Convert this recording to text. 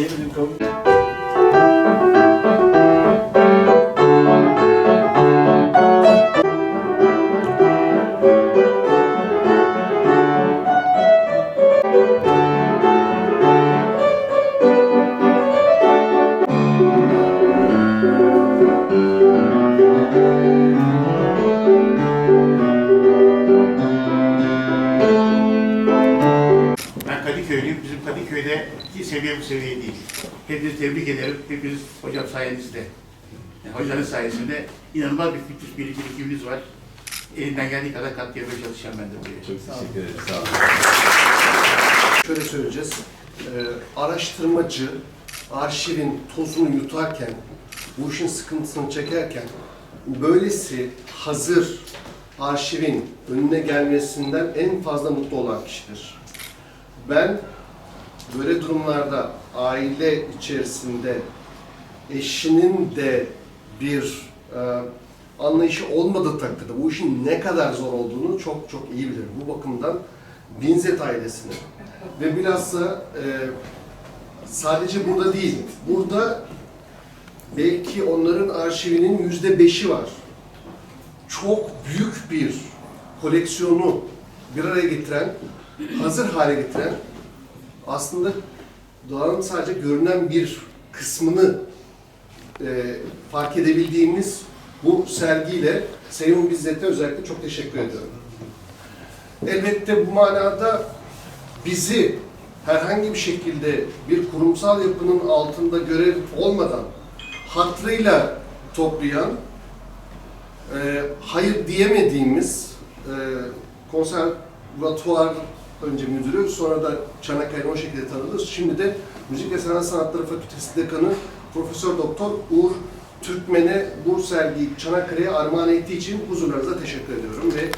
Safe and Kadıköy'de ki seviye bu seviye değil. Hepinizi tebrik ederim. Hepiniz hocam sayenizde. Yani hocanın sayesinde inanılmaz bir müthiş bir birikiminiz var. Elimden geldiği kadar katkıya böyle çalışacağım ben de buraya. Çok teşekkür ederim. Sağ olun. Şöyle söyleyeceğiz. Ee, araştırmacı arşivin tozunu yutarken, bu işin sıkıntısını çekerken böylesi hazır arşivin önüne gelmesinden en fazla mutlu olan kişidir. Ben böyle durumlarda aile içerisinde eşinin de bir e, anlayışı olmadığı takdirde bu işin ne kadar zor olduğunu çok çok iyi bilirim. Bu bakımdan Binzet ailesine ve bilhassa e, sadece burada değil, burada belki onların arşivinin yüzde beşi var. Çok büyük bir koleksiyonu bir araya getiren, hazır hale getiren, aslında doğanın sadece görünen bir kısmını e, fark edebildiğimiz bu sergiyle Sayın Bizzet'e özellikle çok teşekkür ediyorum. Elbette bu manada bizi herhangi bir şekilde bir kurumsal yapının altında görev olmadan hatrıyla toplayan, e, hayır diyemediğimiz e, konservatuvar önce müdürü, sonra da Çanakkale'de o şekilde tanıdınız. Şimdi de Müzik ve Sanat Sanatları Fakültesi Dekanı Profesör Doktor Uğur Türkmen'e bu sergiyi Çanakkale'ye armağan ettiği için huzurlarınıza teşekkür ediyorum ve